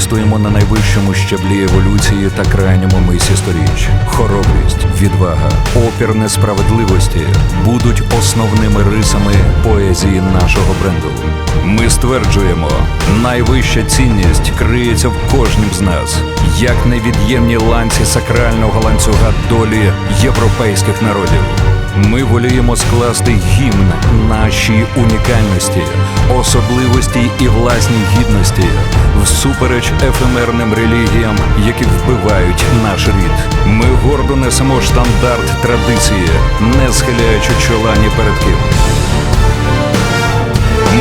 зростуємо на найвищому щаблі еволюції та крайньому мисі сторіч. Хоробрість, відвага, опір несправедливості будуть основними рисами поезії нашого бренду. Ми стверджуємо, найвища цінність криється в кожнім з нас, як невід'ємні ланці сакрального ланцюга долі європейських народів. Ми воліємо скласти гімн нашій унікальності, особливості і власній гідності всупереч ефемерним релігіям, які вбивають наш рід. Ми гордо несемо штандарт традиції, не схиляючи чола ні перед ким.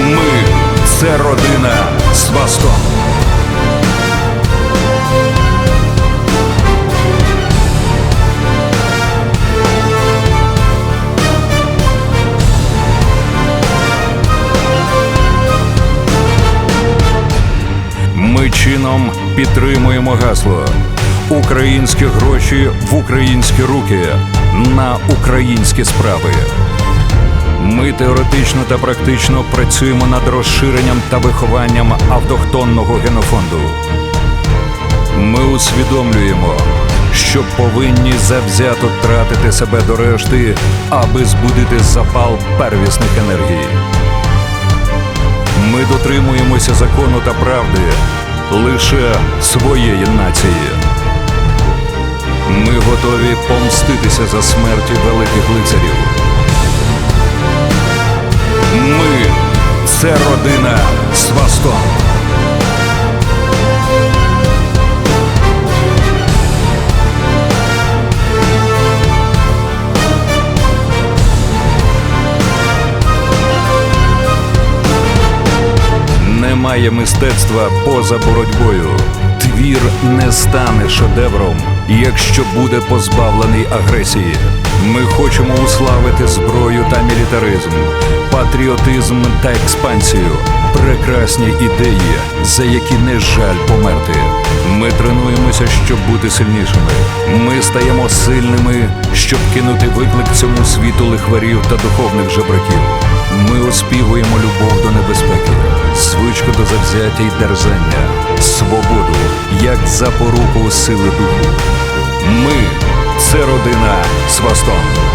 Ми це родина Свастон. Чином підтримуємо гасло Українські гроші в українські руки на українські справи. Ми теоретично та практично працюємо над розширенням та вихованням автохтонного генофонду. Ми усвідомлюємо, що повинні завзято тратити себе до решти, аби збудити запал первісних енергій. Ми дотримуємося закону та правди лише своєї нації. Ми готові помститися за смерті великих лицарів. Ми це родина Свастон. Немає мистецтва поза боротьбою. Твір не стане шедевром, якщо буде позбавлений агресії. Ми хочемо уславити зброю та мілітаризм, патріотизм та експансію, прекрасні ідеї, за які не жаль померти. Ми тренуємося, щоб бути сильнішими. Ми стаємо сильними, щоб кинути виклик цьому світу лихварів та духовних жебраків. Ми оспівуємо любов до небезпеки, звичку до завзяття й дерзання, свободу як запоруку сили духу. Ми це родина Свастон.